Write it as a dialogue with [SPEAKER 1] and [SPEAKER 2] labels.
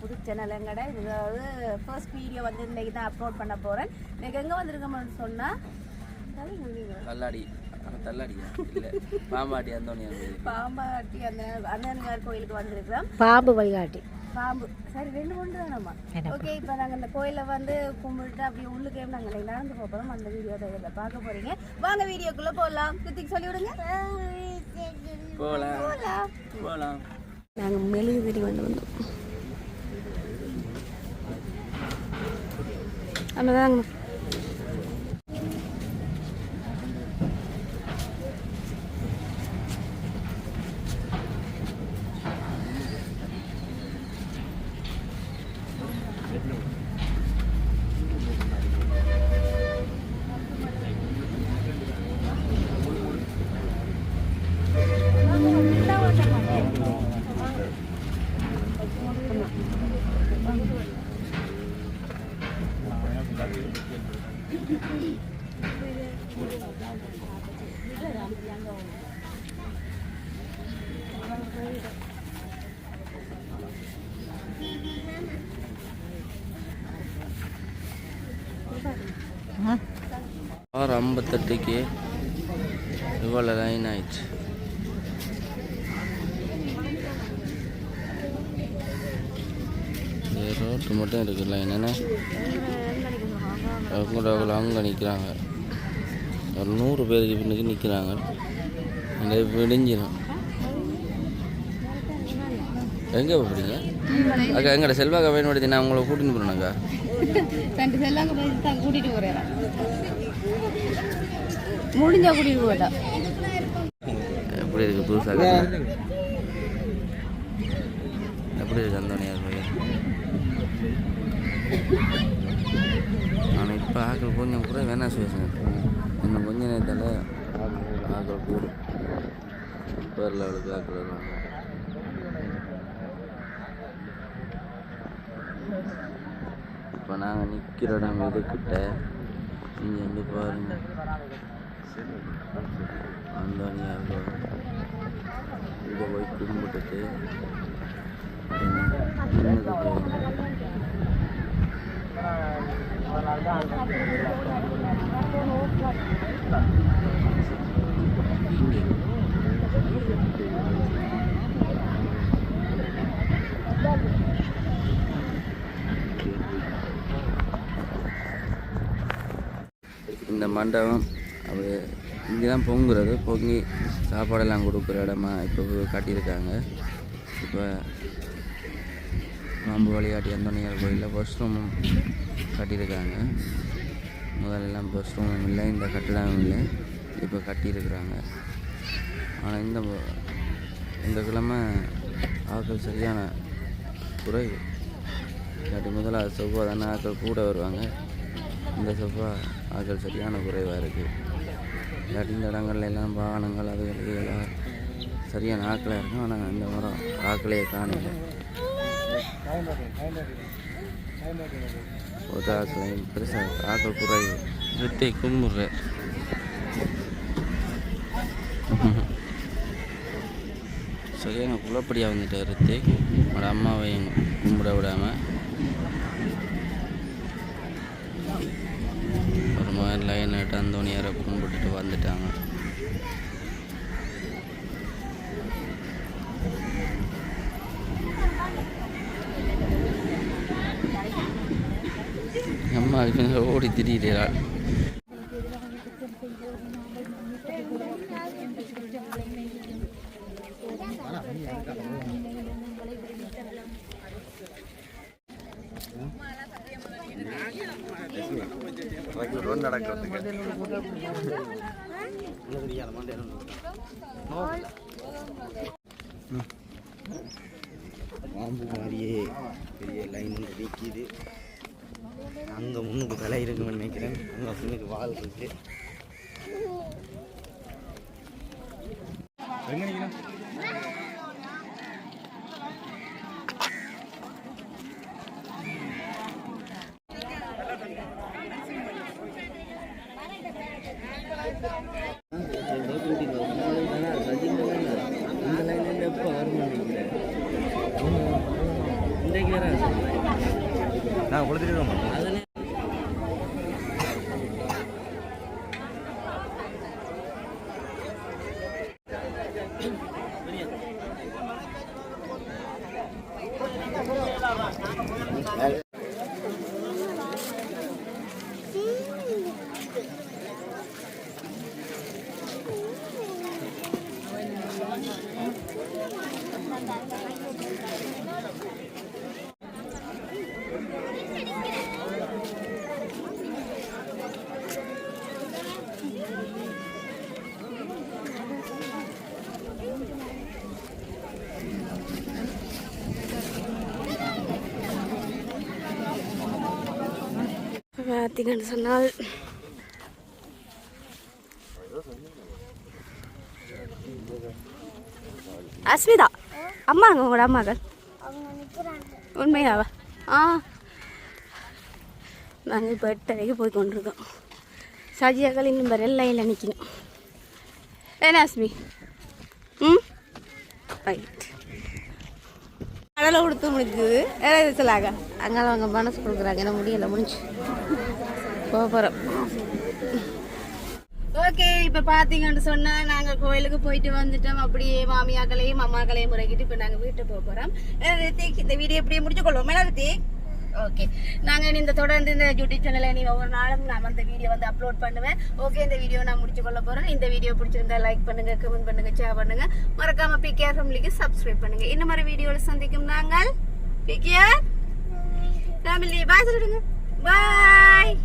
[SPEAKER 1] புது சேனல் எங்கட? இது ஃபர்ஸ்ட் வீடியோ வந்து இன்னைக்கு தான் அப்லோட் பண்ண போகிறேன் இன்னைக்கு எங்கே வந்திருக்கோம்னு சொன்னால்
[SPEAKER 2] தள்ளாடி. பாம்பாட்டி
[SPEAKER 1] பாம்பாட்டி அந்த அண்ணனார் கோயிலுக்கு வந்திருக்கிறோம்.
[SPEAKER 3] பாம்பு வழிகாட்டி.
[SPEAKER 1] பாம்பு. சரி ரெண்டு ஒன்று தானம்மா ஓகே இப்போ நாங்கள் இந்த கோயிலில் வந்து கும்பிட்டு அப்படியே உள்ளுக்கே நாங்கள் நடந்து போகிறோம் அந்த வீடியோ தான் இதில் பார்க்க போகிறீங்க வாங்க வீடியோக்குள்ளே போகலாம் குத்திக்கு சொல்லி விடுங்க
[SPEAKER 2] போகலாம்
[SPEAKER 1] போகலாம்
[SPEAKER 2] போகலாம்
[SPEAKER 1] நாங்கள் மெழுகுதிரி வந்து வந்தோம். அவ்வளோதாங்க
[SPEAKER 2] ஆறு ஐம்பத்தெட்டுக்கு இவ்வளோ லைன் ஆயிடுச்சு இந்த ரோட்டு மட்டும் இருக்குது லைன் என்ன அவங்க அங்கே நிற்கிறாங்க ஒரு நூறு பேருக்கு பின்னுக்கு நிற்கிறாங்க இந்த விடிஞ்சிடும் எங்கே போகிறீங்க அக்கா எங்கட செல்வாக்கா பயன்படுத்தி நான் உங்களை கூட்டின்னு போகிறேனாக்கா
[SPEAKER 1] ரெண்டு தான் கூட்டிகிட்டு போகிறேன் முடிஞ்சா கூட்டிகிட்டு போட்டா
[SPEAKER 2] எப்படி இருக்கு புதுசாக எப்படி இருக்கு அந்தோனியார் நான் இப்போ ஆக்கள் கொஞ்சம் கூட வேணாம் சுவேசன் இன்னும் கொஞ்ச நேரத்தில் ஆக்கள் ஆக்கள் கூடும் வேறு லெவலுக்கு ஆக்கள் வருவாங்க இப்போ நாங்கள் நிற்கிற இடம் இதுக்கிட்ட நீங்கள் வந்து பாருங்கள் அந்தோனியார் கோயில் இதை போய் குடும்பத்துக்கு பின்னுக்கு போய் இந்த மண்டபம் அது இங்கே தான் பொங்குறது பொங்கி சாப்பாடெல்லாம் கொடுக்குற இடமா இப்போ கட்டியிருக்காங்க. இப்போ மாம்பு வழிகாட்டி அந்தோனியார் கோயிலில் பஸ் ரூமும் கட்டியிருக்காங்க. முதல்லலாம் பஸ் ரூமும் இல்லை இந்த கட்டிடம் இல்லை. இப்போ கட்டியிருக்கிறாங்க. ஆனால் இந்த இந்த கிழமை ஆட்கள் சரியான குறைவு. இல்லாட்டி முதலாவது செவ்வாய் தானே ஆட்கள் கூட வருவாங்க. இந்த செவ்வாய் ஆட்கள் சரியான குறைவாக இருக்குது இல்லாட்டி இந்த இடங்கள்ல எல்லாம் வாகனங்கள் அது எல்லாம் சரியான ஆக்களாக இருக்கும். ஆனால் இந்த மரம் ஆக்களையே காணல ஒரு ஆக்களையும் பெருசாக ஆக்கள் குறைவு வெட்டை கும்பிட்ற சரியான குழப்படியாக வந்துட்டு ரித்தி என்னோட அம்மாவையும் கும்பிட விடாமல் ஒரு மாதிரி லைன் ஆட்டு அந்தோனியாரை கும்பிட்டுட்டு வந்துட்டாங்க. அம்மா இவங்க ஓடி திரியிறாள்.
[SPEAKER 4] பாம்பு மாதிரியே பெரிய லைன் வீக்கிது முன்னுக்கு வால் இருக்கு. இந்த லைன்ல எப்போ வரும்னு நினைக்கிறேன் இந்த
[SPEAKER 2] இன்றைக்கு வேற
[SPEAKER 4] நாங்கள் கொடுத்துருக்கோம்
[SPEAKER 2] அதில்
[SPEAKER 1] பார்த்தீங்கன்னு சொன்னால் அஸ்மிதா அம்மாங்க உங்களோட அம்மாக்கள்? உண்மையாவா? ஆ. நாங்கள் இப்போ எட்டரைக்கு போய் கொண்டிருக்கோம். சஜியாக்கள் இன்னும் வர லைனில் நிற்கணும் ஏன்னா அஸ்மி ம்? ரைட் கடலை கொடுத்து முடிஞ்சது ஏதாவது சொல்லாங்க அங்கே அவங்க மனசு கொடுக்குறாங்க என்ன முடியலை முடிஞ்சு. போக போகிறோம் ஓகே இப்போ பார்த்தீங்கன்னு சொன்னால் நாங்கள் கோயிலுக்கு போயிட்டு வந்துட்டோம். அப்படியே மாமியாக்களையும் அம்மாக்களையும் முறைக்கிட்டு இப்போ நாங்கள் வீட்டுக்கு போக போகிறோம் இந்த வீடியோ இப்படியே முடிச்சுக்கொள்வோம் கொள்வோம் மேலே ஓகே. நாங்கள் இந்த தொடர்ந்து இந்த யூடியூப் சேனலில் நீ ஒவ்வொரு நாளும் நான் அந்த வீடியோ வந்து அப்லோட் பண்ணுவேன். ஓகே இந்த வீடியோ நான் முடிச்சு கொள்ள போகிறேன் இந்த வீடியோ பிடிச்சிருந்தா லைக் பண்ணுங்க கமெண்ட் பண்ணுங்க ஷேர் பண்ணுங்க. மறக்காம பிகேஆர் ஃபேமிலிக்கு சப்ஸ்கிரைப் பண்ணுங்க. இந்த மாதிரி வீடியோவில் சந்திக்கும் நாங்கள் பிகேஆர் ஃபேமிலி பாய் சொல்லிடுங்க. பாய்